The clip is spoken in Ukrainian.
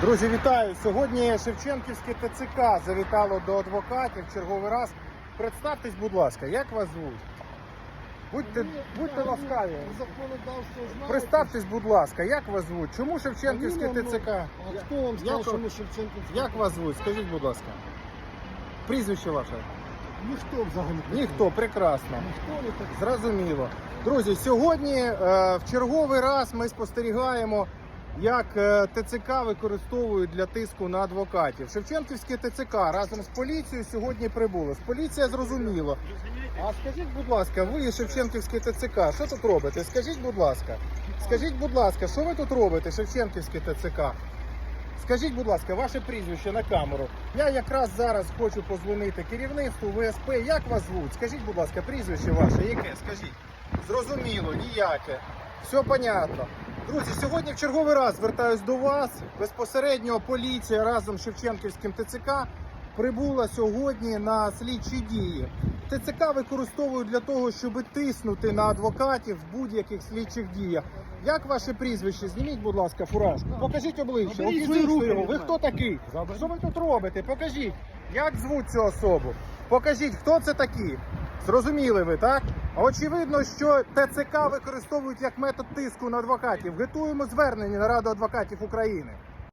Друзі, вітаю! Сьогодні Шевченківське ТЦК завітало до адвокатів в черговий раз. Представтесь, будь ласка, як вас звуть? Будьте, будьте ласкаві. Представтесь, будь ласка, як вас звуть? Чому Шевченківське ТЦК? А хто вам сказав, ми Шевченківські? Як вас звуть? Скажіть, будь ласка. Прізвище ваше? Ніхто взагалі. Ніхто, прекрасно. Ніхто не так. Зрозуміло. Друзі, сьогодні е, в черговий раз ми спостерігаємо, як е, ТЦК використовують для тиску на адвокатів. Шевченківське ТЦК разом з поліцією сьогодні прибуло. Поліція зрозуміло. А скажіть, будь ласка, ви Шевченківське ТЦК, що тут робите? Скажіть, будь ласка, скажіть, будь ласка, що ви тут робите, Шевченківське ТЦК? Скажіть, будь ласка, ваше прізвище на камеру. Я якраз зараз хочу позвонити керівництву ВСП. Як вас звуть? Скажіть, будь ласка, прізвище ваше, яке? Скажіть. Зрозуміло, ніяке. Все понятно. Друзі, сьогодні в черговий раз звертаюсь до вас. Безпосередньо поліція разом з Шевченківським ТЦК прибула сьогодні на слідчі дії. ТЦК використовують для того, щоб тиснути на адвокатів в будь-яких слідчих діях. Як ваше прізвище? Зніміть, будь ласка, фуражку. Покажіть обличчя. Руки його. Ви хто такий? Що ви тут робите? Покажіть. Як звуть цю особу? Покажіть, хто це такий. Зрозуміли ви, так? Очевидно, що ТЦК використовують як метод тиску на адвокатів. Готуємо звернення на Раду адвокатів України.